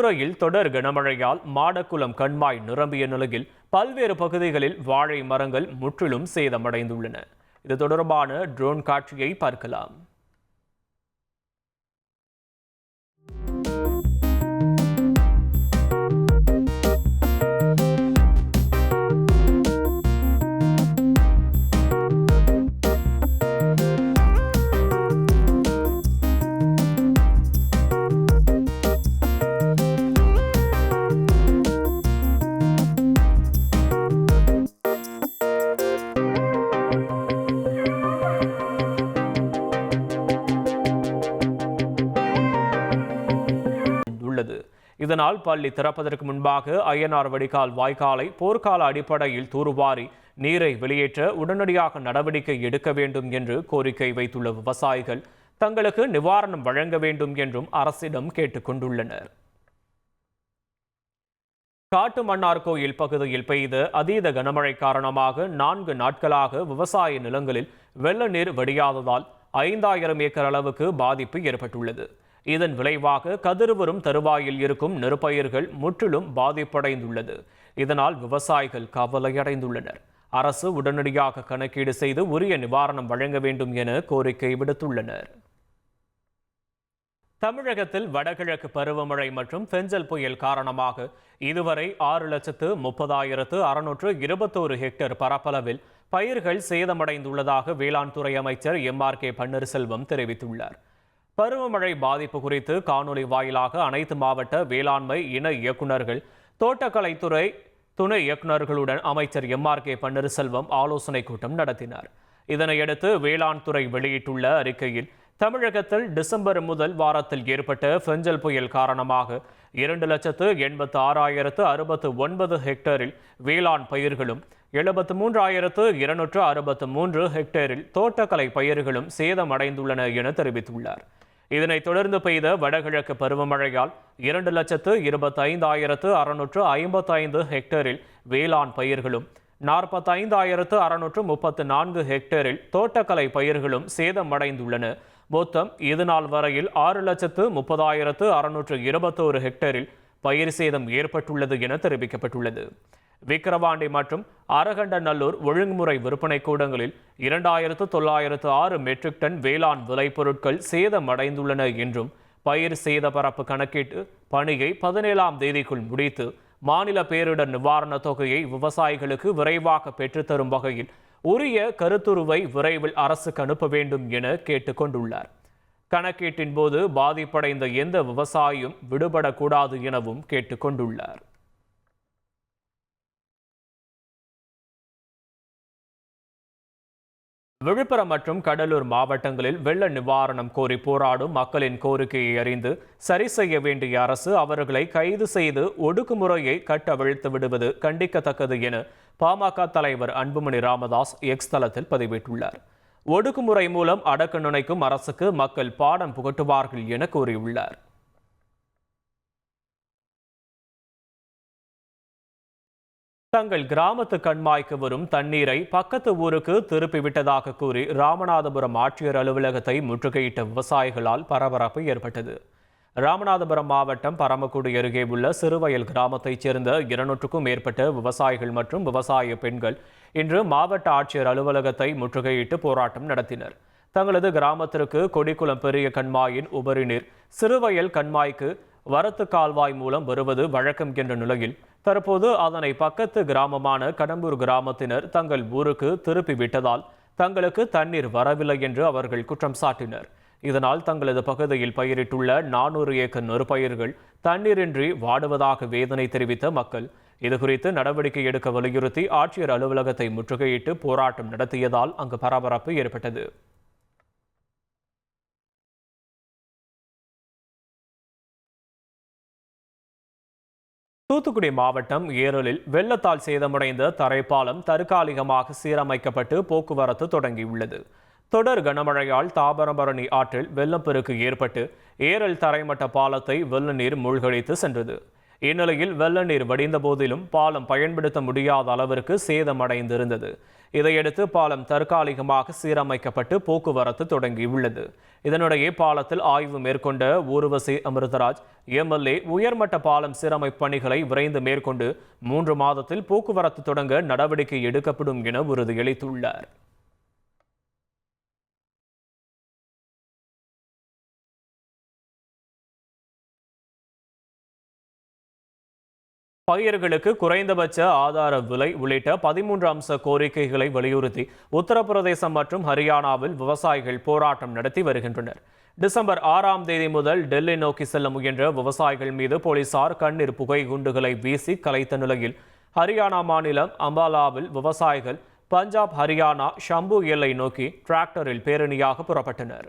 மதுரையில் தொடர் கனமழையால் மாடக்குளம் கண்மாய் நிரம்பிய நிலையில் பல்வேறு பகுதிகளில் வாழை மரங்கள் முற்றிலும் சேதமடைந்துள்ளன. இது தொடர்பான ட்ரோன் காட்சியை பார்க்கலாம். இதனால் பள்ளி திறப்பதற்கு முன்பாக ஐயனார் வடிகால் வாய்க்காலை போர்க்கால அடிப்படையில் தூர்வாரி நீரை வெளியேற்ற உடனடியாக நடவடிக்கை எடுக்க வேண்டும் என்று கோரிக்கை வைத்துள்ள விவசாயிகள் தங்களுக்கு நிவாரணம் வழங்க வேண்டும் என்றும் அரசிடம் கேட்டுக்கொண்டுள்ளனர் காட்டு மன்னார் கோயில் பகுதியில் பெய்த அதீத கனமழை காரணமாக நான்கு நாட்களாக விவசாய நிலங்களில் வெள்ள நீர் வடியாததால் ஐந்தாயிரம் ஏக்கர் அளவுக்கு பாதிப்பு ஏற்பட்டுள்ளது. இதன் விளைவாக கதிர்வரும் தருவாயில் இருக்கும் நெற்பயிர்கள் முற்றிலும் பாதிப்படைந்துள்ளது. இதனால் விவசாயிகள் கவலையடைந்துள்ளனர். அரசு உடனடியாக கணக்கீடு செய்து உரிய நிவாரணம் வழங்க வேண்டும் என கோரிக்கை விடுத்துள்ளனர். தமிழகத்தில் வடகிழக்கு பருவமழை மற்றும் பெஞ்சல் புயல் காரணமாக இதுவரை ஆறு லட்சத்து முப்பதாயிரத்து அறுநூற்று இருபத்தோரு ஹெக்டேர் பரப்பளவில் பயிர்கள் சேதமடைந்துள்ளதாக வேளாண் துறை அமைச்சர் எம் ஆர் கே பன்னீர்செல்வம் தெரிவித்துள்ளார். பருவமழை பாதிப்பு குறித்து காணொலி வாயிலாக அனைத்து மாவட்ட வேளாண்மை இணை இயக்குநர்கள் தோட்டக்கலைத்துறை துணை இயக்குநர்களுடன் அமைச்சர் எம் ஆர் கே பன்னீர்செல்வம் ஆலோசனை கூட்டம் நடத்தினார். இதனையடுத்து வேளாண் துறை வெளியிட்டுள்ள அறிக்கையில் தமிழகத்தில் டிசம்பர் முதல் வாரத்தில் ஏற்பட்ட ஃபெஞ்சல் புயல் காரணமாக இரண்டு லட்சத்து எண்பத்து ஆறாயிரத்து அறுபத்து ஒன்பது ஹெக்டேரில் வேளாண் பயிர்களும் எழுபத்து மூன்றாயிரத்து இருநூற்று அறுபத்து மூன்று ஹெக்டேரில் தோட்டக்கலை பயிர்களும் சேதமடைந்துள்ளன என தெரிவித்துள்ளார். இதனைத் தொடர்ந்து பெய்த வடகிழக்கு பருவமழையால் இரண்டு லட்சத்து இருபத்தைந்தாயிரத்து அறுநூற்று ஐம்பத்தைந்து ஹெக்டேரில் வேளாண் பயிர்களும் நாற்பத்தைந்தாயிரத்து அறுநூற்று முப்பத்து நான்கு ஹெக்டேரில் தோட்டக்கலை பயிர்களும் சேதமடைந்துள்ளன. மொத்தம் இது நாள் வரையில் ஆறு லட்சத்து முப்பதாயிரத்து அறுநூற்று இருபத்தோரு ஹெக்டேரில் பயிர் சேதம் ஏற்பட்டுள்ளது என தெரிவிக்கப்பட்டுள்ளது. விக்கிரவாண்டி மற்றும் அரகண்டநல்லூர் ஒழுங்குமுறை விற்பனை கூடங்களில் இரண்டாயிரத்து தொள்ளாயிரத்து ஆறு மெட்ரிக் டன் வேளாண் விளைபொருட்கள் சேதமடைந்துள்ளன என்றும் பயிர் சேத பரப்பு கணக்கீட்டு பணியை பதினேழாம் தேதிக்குள் முடித்து மாநில பேரிடர் நிவாரணத் தொகையை விவசாயிகளுக்கு விரைவாக பெற்றுத்தரும் வகையில் உரிய கருத்துருவை விரைவில் அரசுக்கு அனுப்ப வேண்டும் என கேட்டுக்கொண்டுள்ளார் கணக்கீட்டின் போது பாதிப்படைந்த எந்த விவசாயியும் விடுபடக்கூடாது எனவும் கேட்டுக்கொண்டுள்ளார் விழுப்புரம் மற்றும் கடலூர் மாவட்டங்களில் வெள்ள நிவாரணம் கோரி போராடும் மக்களின் கோரிக்கையை அறிந்து சரி செய்ய வேண்டிய அரசு அவர்களை கைது செய்து ஒடுக்குமுறையை கட்டவிழ்த்து விடுவது கண்டிக்கத்தக்கது என பாமக தலைவர் அன்புமணி ராமதாஸ் எக்ஸ் தளத்தில் பதிவிட்டுள்ளார். ஒடுக்குமுறை மூலம் அடக்கு நுணைக்கும் அரசுக்கு மக்கள் பாடம் புகட்டுவார்கள் என கூறியுள்ளார். தங்கள் கிராமத்து கண்மாய்க்கு வரும் தண்ணீரை பக்கத்து ஊருக்கு திருப்பிவிட்டதாக கூறி ராமநாதபுரம் ஆட்சியர் அலுவலகத்தை முற்றுகையிட்ட விவசாயிகளால் பரபரப்பு ஏற்பட்டது. ராமநாதபுரம் மாவட்டம் பரமக்குடி அருகே உள்ள சிறுவயல் கிராமத்தைச் சேர்ந்த இருநூற்றுக்கும் மேற்பட்ட விவசாயிகள் மற்றும் விவசாய பெண்கள் இன்று மாவட்ட ஆட்சியர் அலுவலகத்தை முற்றுகையிட்டு போராட்டம் நடத்தினர். தங்களது கிராமத்திற்கு கொடிக்குளம் பெரிய கண்மாயின் உபரி நீர் சிறுவயல் கண்மாய்க்கு வரத்து கால்வாய் மூலம் வருவது வழக்கம் என்ற நிலையில் தற்போது அதனை பக்கத்து கிராமமான கடம்பூர் கிராமத்தினர் தங்கள் ஊருக்கு திருப்பி விட்டதால் தங்களுக்கு தண்ணீர் வரவில்லை என்று அவர்கள் குற்றம் சாட்டினர். இதனால் தங்களது பகுதியில் பயிரிட்டுள்ள நானூறு ஏக்கர் நெற்பயிர்கள் தண்ணீரின்றி வாடுவதாக வேதனை தெரிவித்த மக்கள் இதுகுறித்து நடவடிக்கை எடுக்க வலியுறுத்தி ஆட்சியர் அலுவலகத்தை முற்றுகையிட்டு போராட்டம் நடத்தியதால் அங்கு பரபரப்பு ஏற்பட்டது. தூத்துக்குடி மாவட்டம் ஏரலில் வெள்ளத்தால் சேதமடைந்த தரைப்பாலம் தற்காலிகமாக சீரமைக்கப்பட்டு போக்குவரத்து தொடங்கியுள்ளது. தொடர் கனமழையால் தாபரபரணி ஆற்றில் வெள்ளப்பெருக்கு ஏற்பட்டு ஏரல் தரைமட்ட பாலத்தை வெள்ள நீர் மூழ்கடித்து சென்றது. இந்நிலையில் வெள்ள நீர் வடிந்த போதிலும் பாலம் பயன்படுத்த முடியாத அளவிற்கு சேதமடைந்திருந்தது. இதையடுத்து பாலம் தற்காலிகமாக சீரமைக்கப்பட்டு போக்குவரத்து தொடங்கியுள்ளது. இதனிடையே பாலத்தில் ஆய்வு மேற்கொண்ட ஊர்வசி அமிர்தராஜ் எம்எல்ஏ உயர்மட்ட பாலம் சீரமைப்பு பணிகளை விரைந்து மேற்கொண்டு மூன்று மாதத்தில் போக்குவரத்து தொடங்க நடவடிக்கை எடுக்கப்படும் என உறுதியளித்துள்ளார். பயிர்களுக்கு குறைந்தபட்ச ஆதார விலை உள்ளிட்ட பதிமூன்று அம்ச கோரிக்கைகளை வலியுறுத்தி உத்தரப்பிரதேசம் மற்றும் ஹரியானாவில் விவசாயிகள் போராட்டம் நடத்தி வருகின்றனர். டிசம்பர் ஆறாம் தேதி முதல் டெல்லி நோக்கி செல்ல முயன்ற விவசாயிகள் மீது போலீசார் கண்ணீர் புகை குண்டுகளை வீசி கலைத்த நிலையில் ஹரியானா மாநிலம் அம்பாலாவில் விவசாயிகள் பஞ்சாப் ஹரியானா ஷம்பு எல்லை நோக்கி டிராக்டரில் பேரணியாக புறப்பட்டனர்.